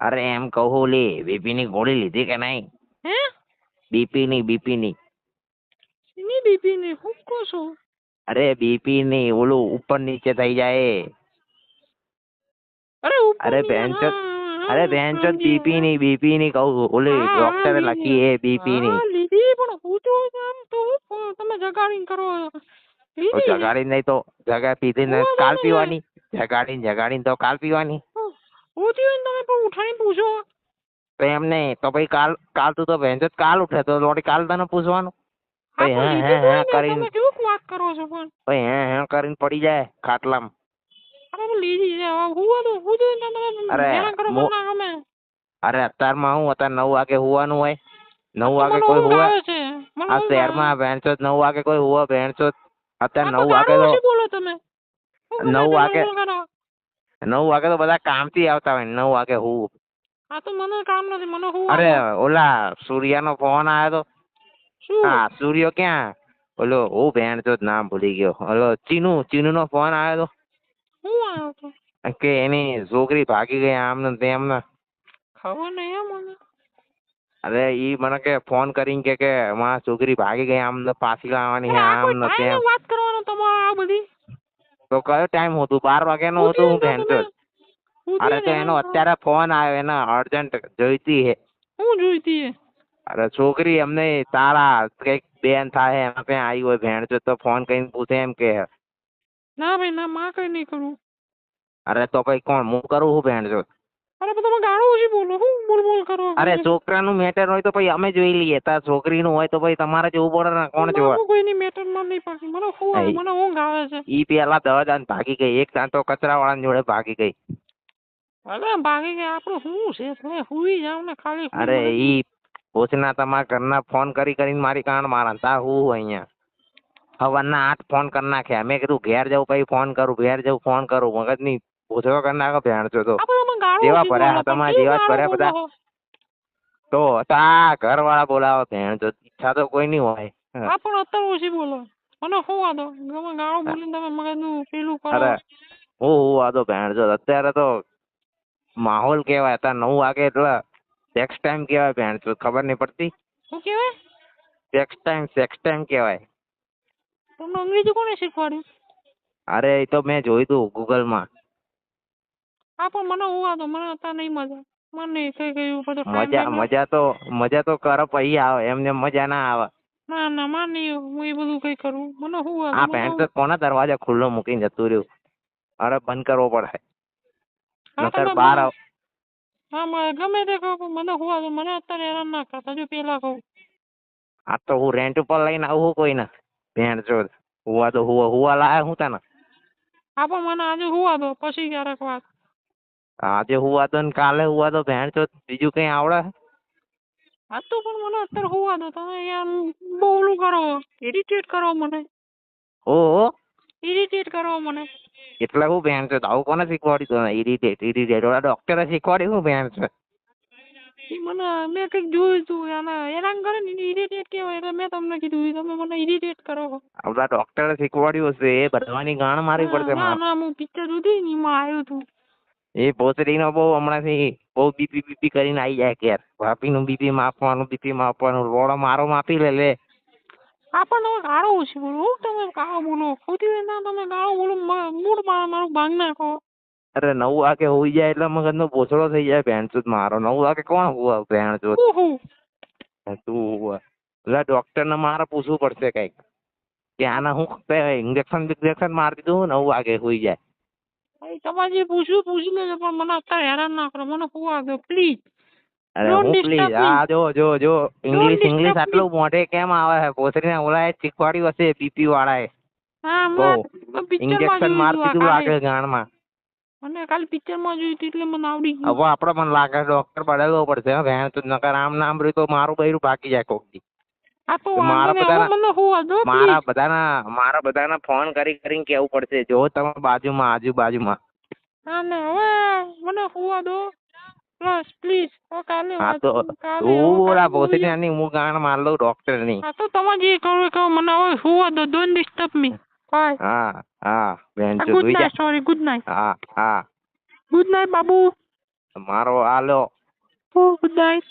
અરે એમ કહું લે બીપી ની ગોળી લીધી કે નહીં? હે? બીપી ની બીપી ની. એની બીપી ની? હું કહો છો. અરે બીપી ની ઓલું ઉપર નીચે થઈ જાય અરે અરે બેન્ચ અરે બેન્ચ બીપી ની બીપી ની કહું ઓલી ડોક્ટરે લખી એ બીપી ની હા, લીધી પણ પૂછો આમ તો તમે જગાડીને કરો. તો જગાડી નહીં તો જગા પીધી ને કાલ પીવાની. જગાડીને જગાડીને તો કાલ પીવાની. હોતી હોય ને તમે પણ ઉઠાઈને પૂછો. તો એમ નહીં તો પછી કાલ કાલ તું તો ભેંજો કાલ ઉઠે તો વળી કાલ તને પૂછવાનું? ભાઈ હે હે હે કરીને તમે કેવું વાત કરો છો પણ? ભાઈ હે હે કરીને પડી જાય ખાટલામાં. અરે લીધી છે હું તો હું તો તમે અરે, કરો ના ગમે. અરે અત્યારમાં હું અત્યારે નવ વાગે હોવાનું હોય. નવ વાગે કોઈ હુવે આ શહેરમાં આવે. નવ વાગે કોઈ હોવા બેનચોદ અત્યારે નવ વાગે તો બોલો તમે. નવ વાગે-. નવ વાગે તો બધા કામથી આવતા હોય ને નવ વાગે હું હા તો મને કામ નથી મને હું અરે ઓલા સૂર્યાનો ફોન આવ્યો તો. શું? હા સૂર્યો ક્યાં? ઓલો હું તો નામ ભૂલી ગયો. ઓલો ચીનુ ચીનુનો ફોન આવ્યો હું આવ્યો તો? તો કે એની છોકરી ભાગી ગઈ આમ ને તેમ ને ખબર નહીં મને. અરે ઈ મને કે ફોન કરીને કે કે મારા છોકરી ભાગી ગઈ આમ ને પાછી લાવવાની આમ ને તેમ. વાત કરવાનો તમારો આ બધી? તો કયો ટાઈમ હતું? બાર વાગ્યાનું હતું હું બેનચોદ અરે તો એનો અત્યારે ફોન આવ્યો એને અર્જન્ટ જોઈતી હે. હું જોઈતી હે? અરે છોકરી એમને તારા કંઈક બેન થાય એના ત્યાં આવી હોય ભેણ તો ફોન કરીને પૂછે એમ કે. ના ભાઈ ના માં કઈ નહીં કરું. અરે તો કઈ કોણ હું કરું હું ભેણ અરે પણ તમે ગાળો ઓછી બોલો હું બોલ બોલ કરો અરે છોકરાનું મેટર હોય તો પછી અમે જોઈ લઈએ તાર છોકરીનું હોય તો પછી તમારે જોવું પડે ને કોણ જોવે? કોઈની મેટરમાં નહીં પાકી મને હું મને ઊંઘ આવે છે? ઈ પેલા દસ ભાગી ગઈ એક દાન કચરા વાળાની જોડે ભાગી ગઈ. અરે ભાગી ગઈ આપણું શું છે? તમે હુઈ જાવ ને ખાલી અરે ઈ પોચના તમારા ઘરના ફોન કરી કરીને મારી કાન મારા તા હું અહીંયા? સવારના આઠ ફોન કરી નાખ્યા. મેં કીધું ઘેર જવું પછી ફોન કરું ઘેર જવું ફોન કરું. મગજની ભૂસડો કરી નાખો ભેણ છો તો જેવા ભર્યા તમારા જેવા જ ભર્યા બધા. તો તા ઘર વાળા બોલાવો ભેણ જો ઈચ્છા તો કોઈ નહીં હોય. હા. પણ અત્યારે ઓછી બોલો. મને શું વાંધો? ગમે ગાળો બોલીને તમે મગજનું પેલું કરો. અરે હું હું વાંધો ભેણ જો અત્યારે તો માહોલ કેવાય અત્યારે નવ વાગે એટલે સેક્સ ટાઈમ કેવાય ભેણ જો ખબર નહીં પડતી? શું કેવાય? સેક્સ ટાઈમ સેક્સ ટાઈમ કેવાય. તમને અંગ્રેજી કોને શીખવાડ્યું? અરે એ તો મેં જોયું તું ગૂગલમાં હા પણ મને હું વાંધો મને અત્યારે નહીં મજા. મને કઈ કઈ બધું મજા મજા તો મજા તો કરો પછી આવે એમને મજા ના આવે. ના ના માર હું એ બધું કઈ કરું. મને હું આ પેન્ટ તો કોના દરવાજા ખુલ્લો મૂકીને જતું રહ્યું? અરે બંધ કરવો પડે. નકર બહાર આવ. હા મને ગમે તે કહો પણ મને હું વાંધો મને અત્યારે હેરાન ના કરતા જો પેલા કહું. આ તો હું રેન્ટ ઉપર લઈને આવું કોઈને? ભેણ જો હુવા તો હુવા હુવા લાયા હું તને? હા પણ મને આજે હુવા દો પછી ક્યારેક વાત. આજે હુવા તો ને કાલે હુવા તો ભેણ ચોદ બીજું કઈ આવડે? હા તો પણ મને અત્યારે વાંધો તમે એમ બહુ ઓલું કરો ઇરિટેટ કરો મને. ઓહો ઇરિટેટ કરો મને. એટલે હું ભેણ છે આવું કોને શીખવાડ્યું તમે? ઇરિટેટ ઇરિટેટ ઓલા ડોક્ટરે શીખવાડ્યું હું ભેણ છે? મને મેં કંઈક જોયું તું અને હેરાન કરે ને ઇરિટેટ કહેવાય એટલે મેં તમને કીધું તમે મને ઇરિટેટ કરો. ઓલા ડોક્ટરે શીખવાડ્યું હશે એ બધવાની ગાણ મારી પડશે ના ના હું પિક્ચર જોતી ને એમાં આવ્યું તું એ ભોસડીનો બહુ હમણાંથી બહુ બીપી બીપી કરીને આવી જાય ઘેર. ભાભીનું બીપી માપવાનું બીપી માપવાનું લોડો મારો માપી લે લે. આપણને પણ ગાળો ઓછી બોલો તમે ગાળો બોલો. ખોટી ના તમે ગાળો બોલો મૂડ મારો મારું ભાંગ નાખો. અરે નવ વાગે હોઈ જાય એટલે મગજનો ભોસડો થઈ જાય ભેણચોદ મારો. નવ વાગે કોણ હુવા ભેણચોદ. તું એટલે ડોક્ટરને મારે પૂછવું પડશે કંઈક. કે આના હું ઇન્જેક્શન બિન્જેક્શન મારી દીધું નવ વાગે હોઈ જાય. તમારે જે પૂછવું પૂછી લેજો પણ મને અત્યારે હેરાન ના કરો. મને ફુવા દો પ્લીઝ અરે હું પ્લીઝ આ જો જો જો ઇંગ્લિશ ઇંગ્લિશ આટલું મોઢે કેમ આવે છે? ભોસડીને ઓલાએ શીખવાડ્યું હશે બીપી વાળાએ. ઇન્જેક્શન મારી દીધું લાગે ગાણમાં મને કાલે પિક્ચરમાં જોયું એટલે મને આવડી ગયું. હવે આપણે મને લાગે ડોક્ટર બદલવો પડશે હો તો નકર આમ નામ રહ્યું તો મારું બૈરું ભાગી જાય કોક દી. આ તો તો મારા. બધાના- મારા બધાના મારા બધાના ફોન કરી કરીને કેવું પડશે? જો તમે બાજુમાં આજુબાજુમાં. હા ને હવે મને ફુવા દો પ્લસ પ્લીઝ ઓ કાલે હા તો ઓરા બોલીએ. ભોસડીની હું ગાણ માર લઉં ડોક્ટરની હા તો તમે જે કરો કહો કરો. મને હવે ફુવા દો ડોન્ટ ડિસ્ટર્બ મી બાય હા હા બેન good night sorry good night હા હા. ગુડ નાઈટ બાબુ. મારો આલો ગુડ નાઇટ